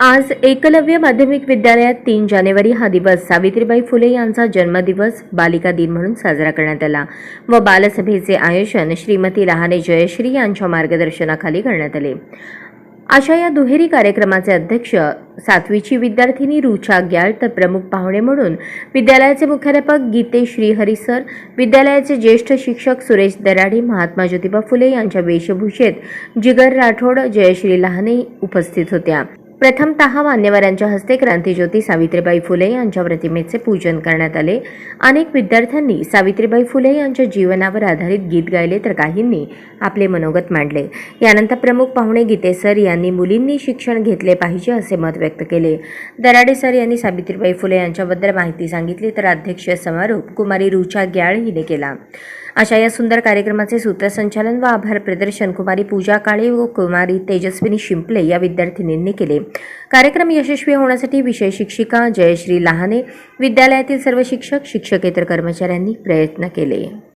आज एकलव्य माध्यमिक विद्यालयात तीन जानेवारी हा दिवस सावित्रीबाई फुले यांचा जन्मदिवस बालिका दिन म्हणून साजरा करण्यात आला व बालसभेचे आयोजन श्रीमती लहाने जयश्री यांच्या मार्गदर्शनाखाली करण्यात आले. अशा या दुहेरी कार्यक्रमाचे अध्यक्ष सातवीची विद्यार्थिनी रुचा ग्याळ तर प्रमुख पाहुणे म्हणून विद्यालयाचे मुख्याध्यापक गीते श्रीहरी सर विद्यालयाचे ज्येष्ठ शिक्षक सुरेश दराडे महात्मा ज्योतिबा फुले यांच्या वेशभूषेत जिगर राठोड जयश्री लहाने उपस्थित होत्या. प्रथमतः मान्यवरांच्या हस्ते क्रांतीज्योती सावित्रीबाई फुले यांच्या प्रतिमेचे पूजन करण्यात आले. अनेक विद्यार्थ्यांनी सावित्रीबाई फुले यांच्या जीवनावर आधारित गीत गायले तर काहींनी आपले मनोगत मांडले. यानंतर प्रमुख पाहुणे गीते सर यांनी मुलींनी शिक्षण घेतले पाहिजे असे मत व्यक्त केले. दराडे सर यांनी सावित्रीबाई फुले यांच्याबद्दल माहिती सांगितली तर अध्यक्ष समारोप कुमारी रुचा ग्याळ हिने केला. अशा या सुंदर कार्यक्रमाचे सूत्रसंचालन व आभार प्रदर्शन कुमारी पूजा काळे व कुमारी तेजस्विनी शिंपले या विद्यार्थिनींनी केले. कार्यक्रम यशस्वी होण्यासाठी विषय शिक्षिका जयश्री लहाने विद्यालयातील सर्व शिक्षक शिक्षकेतर कर्मचाऱ्यांनी प्रयत्न केले.